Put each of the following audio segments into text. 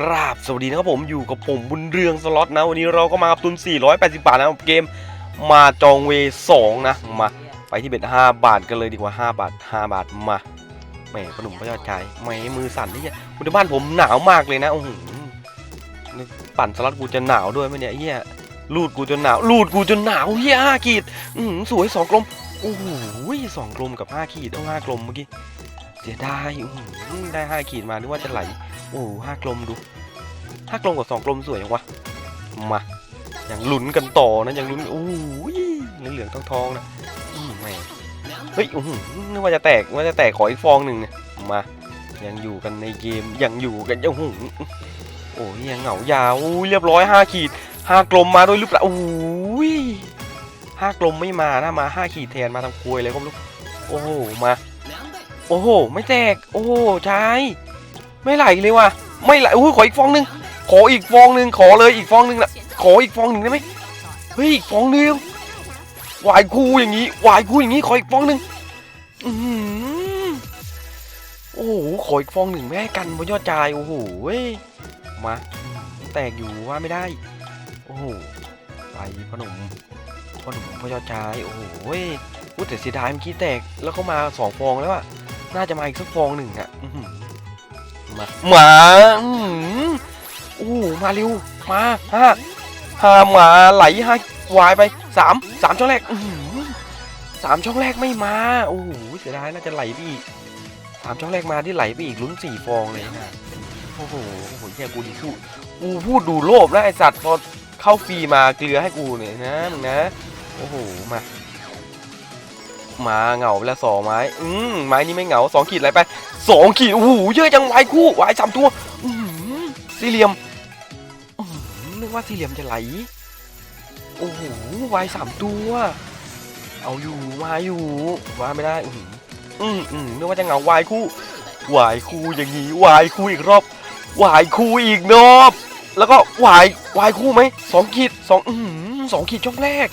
กราบสวัสดีนะครับผมอยู่กับผมบุญเรืองสล็อตนะ วันนี้เราก็มากับทุน 480 บาทนะครับเกมมาจองเวสองนะมาไปที่เบ็ด5บาทกันเลยดีกว่า 5 บาท 5 บาทมาแหมขนมพระยอดชายแหมมือสั่นนี่เนี่ยคุณบ้านผมหนาวมากเลยนะโอ้โหปั่นสล็อตกูจะหนาวด้วยไหมเนี่ยเฮียลูดกูจนหนาวลูดกูจนหนาวเฮียห้าขีดอือหือสวยสองกลมโอ้โหสองกลมกับห้าขีดเอาห้ากลมเมื่อกี้เสียดายอื้อหือได้ห้าขีดมานึกว่าจะไหล โอ้ห้ากลมดูห้ากลมกับสองกลมสวยจังวะมาอย่างลุ้นกันต่อนะอย่างลุ้นโอ้ยเหลืองๆทองๆนะอืมแม่เฮ้ยโอ้โหนึกว่าจะแตกว่าจะแตกขออีกฟองหนึ่งเนี่ยมา ยังอยู่กันในเกมยังอยู่กันโอ้โหโอ้ยยังเหงายาวเรียบร้อยห้าขีดห้ากลมมาด้วยหรือเปล่าโอ้ยห้ากลมไม่มานะมาห้าขีดแทนมาทำควยเลยก็ไม่รู้โอ้โหมา โอ้โห ไม่แตก โอ้โหชาย ไม่ไหลเลยว่ะไม่ไหลอุ้ยขออีกฟองหนึ่งขออีกฟองหนึ่งขอเลยอีกฟองหนึ่งนะขออีกฟองหนึ่งได้ไหมเฮ้ยอีกฟองหนึ่งวายคู่อย่างนี้วายคู่อย่างนี้ขออีกฟองหนึ่งโอ้โหขออีกฟองหนึ่งไม่กันบนยอดจายโอ้โหเว้ยมาแตกอยู่ว่าไม่ได้ โอ้โหไปพอหนุ่มพอหนุ่มพอยอดจายโอ้โหพูดแต่เสียดายเมื่อกี้แตกแล้วเขามาสองฟองแล้วอะน่าจะมาอีกสักฟองหนึ่งอะ มามาอืมโอ้มาเร็วมาห้าห้ามาไหลห้าวายไปสามสามช่องแรกอือสามช่องแรกไม่มาโอ้โหเสียดายน่าจะไหลไปอีกสามช่องแรกมาที่ไหลไปอีกลุ้นสี่ฟองเลยนะโอ้โหโอ้โหแค่กูดีพูดกูพูดดูโลภแล้วไอสัตว์พอเข้าฟรีมาเกลือให้กูเนี่ยนะมึงนะโอ้โหมา มาเหงาไปแล้วสองไม้อืมไม้นี้ไม่เหงาสองขีดอะไรไปสองขีดโอ้โหเยอะจังวายคู่วายสามตัวอื้อหือสี่เหลี่ยมอื้อหือนึกว่าสี่เหลี่ยมจะไหลโอ้โหวายสามตัว เอาอยู่มาอยู่ว่าไม่ได้อื้อหืออืมอืมนึกว่าจะเหงาวายคู่วายคู่อย่างนี้วายคู่อีกรอบวายคู่อีกรอบแล้วก็วายวายคู่ไหมสองขีดสองอือหือสองขีดช่องแรก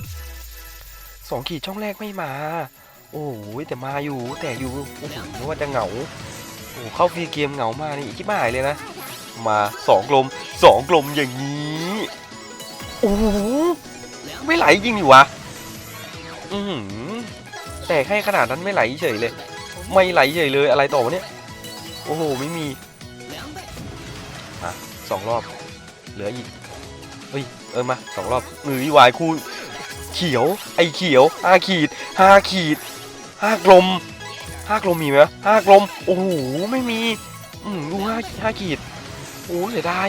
สองขีดช่องแรกไม่มา โอ้ยแต่มาอยู่แต่อยู่โอ้โหนึกว่าจะเหงาโอ้เข้าฟรีเกมเหงามากนี่คิดไม่หายเลยนะ มาสองกลมสองกลมอย่างนี้โอ้โหไม่ไหลจริงดิวะอือหือแต่ให้ขนาดนั้นไม่ไหลเฉยเลย ไม่ไหลเฉยเลยอะไรต่อวะเนี่ยโอ้โหไม่มีอะสองรอบ เหลืออีกเฮ้ยเออมาสองรอบมือวายคู่เขียวไอ้เขียวห้าขีดห้าขีด ห้ากลมห้ากลมมีไหมวะห้ากลม โอ้โห ไม่มี อืมดูห้าห้าขีด โอ้เสียดาย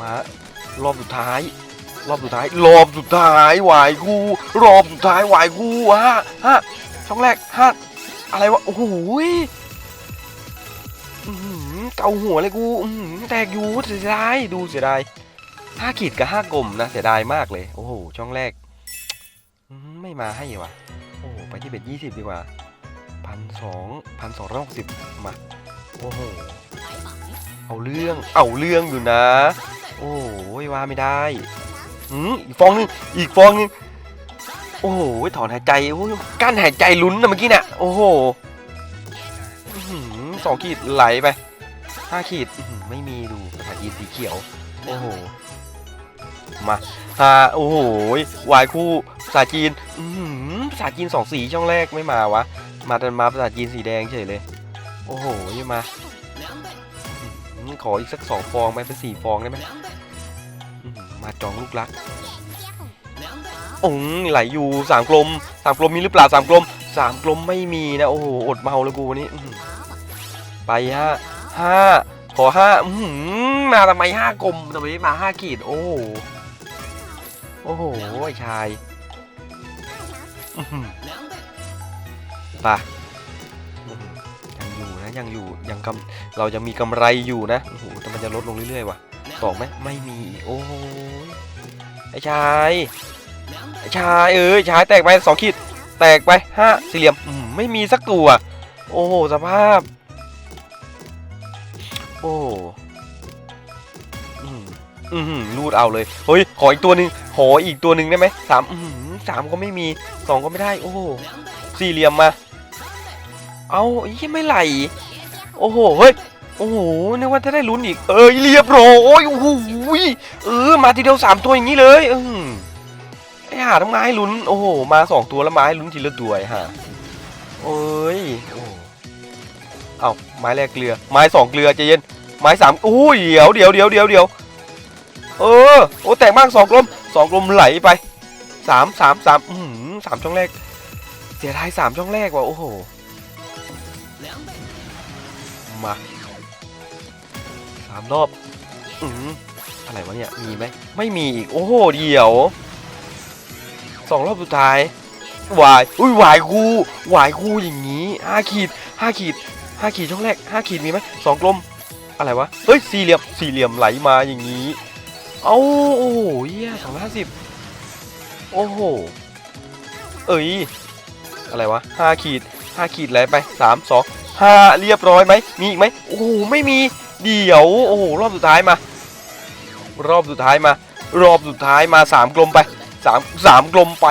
มารอบสุดท้าย รอบสุดท้าย รอบสุดท้ายวายคู่รอบสุดท้ายวายคู่ห้าห้าช่องแรกห้าอะไรวะ โอ้โหยอื้เกาหัวเลยกูอื้อหือแตกอยู่เสียดายดูเสียดายห้าขีดกับห้ากลมนะเสียดายมากเลย โอ้โห ช่องแรก ไม่มาให้วะ โอ้โหไปที่เบ็ดยี่สิบดีกว่าพันสองพันสองร้อยหกสิบมาโอ้โหเอาเรื่องเอาเรื่องอยู่นะ โอ้ยว่าไม่ได้อืมอีกฟองนึงอีกฟองนึงโอ้โหถอนหายใจโอ้ยกั้นหายใจลุ้นนะเมื่อกี้เน่ะโอ้โหอื้อหือสองขีดไหลไปห้าขีดไม่มีดูภาษาจีนสีเขียวโอ้โหมาฮาโอ้โหวายคู่ภาจีน อื ภาษาจีนสองสีช่องแรกไม่มาวะ มาแต่มาภาษาจีนสีแดงเฉยเลย โอ้โหยี่มาขออีกสักสองฟองไหมเป็นสี่ฟองได้ไหมมาจองลูกรักองไหลอยู่สามกลมสามกลมมีหรือเปล่าสามกลมสามกลมไม่มีนะโอ้โหอดเมาแล้วกูวันนี้ไปห้าห้าขอห้าอื้อหือมาทำไมห้ากลมทำไมมาห้าขีดโอ้โหโอ้โหไอ้ชาย ไปยังอยู่นะยังอยู่ยังกำเรายังมีกำไรอยู่นะโอ้โหแต่มันจะลดลงเรื่อยๆว่ะตอกไหมไม่มีโอ้ไอ้ชายไอ้ชายเอ้ยชายแตกไปสองขีดแตกไปห้าสี่เหลี่ยมอืมไม่มีสักตัว โอ้โหสภาพ โอ้ อืมรูดเอาเลย เฮ้ย ขออีกตัวหนึ่งขออีกตัวหนึ่งได้ไหมสามอืมสามก็ไม่มีสองก็ไม่ได้ โอ้โหสี่เหลี่ยมมา เอาไอ้เหี้ไม่ไหล โอ้โห เฮ้ย โอ้โห นึกว่าจะได้ลุ้นอีก เอ้ยเรียบร้อยโอ้โหเออ มาทีเดียวสามตัวอย่างนี้เลย อืมไอ้ห่าทำไมให้ลุ้น โอ้โห มาสองตัวแล้วมาให้ลุ้นทีละตัวไอ้ห่าโอ้ยโอ้เอาไม้แรกเกลือ ไม้สองเกลือใจเย็น ไม้สามอุ้ยเดี๋ยวเดี๋ยวเดี๋ยวเดี๋ยวเดี๋ยว เออ โอ้แตกมากสองกลมสองกลมไหลไปสามสามสามอืมสามช่องแรก เสียดายสามช่องแรกว่ะโอ้โห มาสามรอบ อืมอะไรวะเนี่ย มีไหม ไม่มีอีก โอ้โห เดี๋ยวสองรอบสุดท้ายวาย อุ้ยวายกูวายกูอย่างนี้ห้าขีดห้าขีดห้าขีดช่องแรกห้าขีดมีไหมสองกลม อะไรวะ เฮ้ย สี่เหลี่ยม สี่เหลี่ยมไหลมาอย่างนี้ เอาโอ้โหเฮียสองห้าสิบโอ้โห เอ้ย อะไรวะห้าขีดห้าขีดไหลไปสามสองห้าเรียบร้อยไหม มีอีกไหมโอ้โห ไม่มี เดี๋ยว โอ้โห รอบสุดท้ายมา รอบสุดท้ายมา รอบสุดท้ายมาสามกลมไปสามสามกลมไป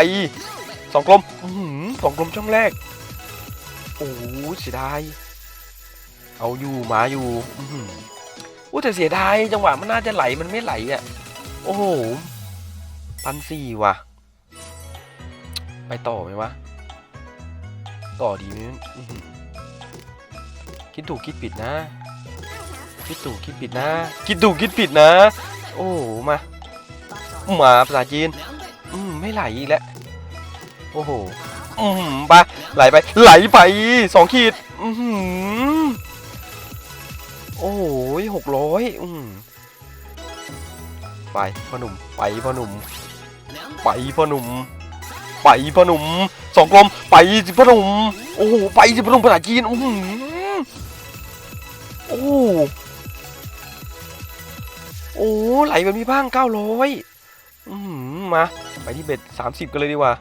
สองกลมอื้อหือสองกลมช่องแรก โอ้โหเสียดาย เอาอยู่หมาอยู่ อื้แต่เสียดายจังหวะมันน่าจะไหลมันไม่ไหลอะ โอ้โหพันสี่ว่ะ ไปต่อไหมวะ ต่อดีไหมคิดถูกคิดผิดนะ คิดถูกคิดผิดนะ คิดถูกคิดผิดนะ โอ้โหมามาภาษาจีน อืมไม่ไหลอีกแล้ว โอ้โห อืมไปไหลไป ไหลไปสองขีด อือหือโอ้โห หกร้อยอืมไปพ่อหนุ่ม ไปพ่อหนุ่ม ไปพ่อหนุ่ม ไปพ่อหนุ่มสองกลม ไปสิพ่อหนุ่ม โอ้โห ไปสิพ่อหนุ่มภาษาจีนอือหือโอ้โอ้ไหลแบบนี้บ้างเก้าร้อยอืมมา ไปที่เบ็ดสามสิบกันเลยดีกว่า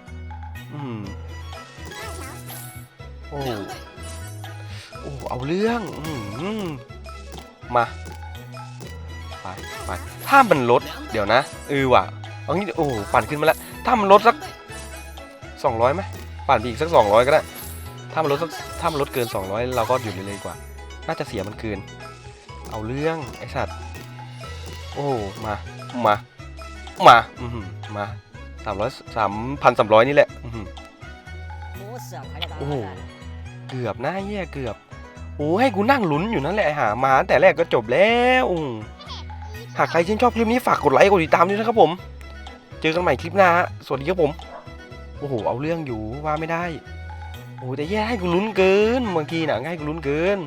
อืมโอ้โอ้เอาเรื่อง อืม มาไปไปถ้ามันลดเดี๋ยวนะเออว่ะเอางี้โอ้ปั่นขึ้นมาแล้วถ้ามันลดสักสองร้อยไหมปั่นไปอีกสักสองร้อยก็ได้ถ้ามันลดสักถ้ามันลดเกินสองร้อยเราก็หยุดเลยเลยดีกว่า น่าจะเสียมันคืนเอาเรื่องไอ้สัตว์โอ้มามามาอือหือมาสามร้อยสามพันสามร้อยนี่แหละอือหือโอ้โหเกือบนะเหี้ยเกือบ โอ้ให้กูนั่งลุ้นอยู่นั่นแหละหามาแต่แรกก็จบแล้วหากใครชื่นชอบคลิปนี้ฝากกดไลค์กดติดตามด้วยนะครับผม เจอกันใหม่คลิปหน้าสวัสดีครับผมโอ้โหเอาเรื่องอยู่ว่าไม่ได้โอ้แต่แย่ให้กูลุ้นเกินบางทีน่ะให้กูลุ้นเกิน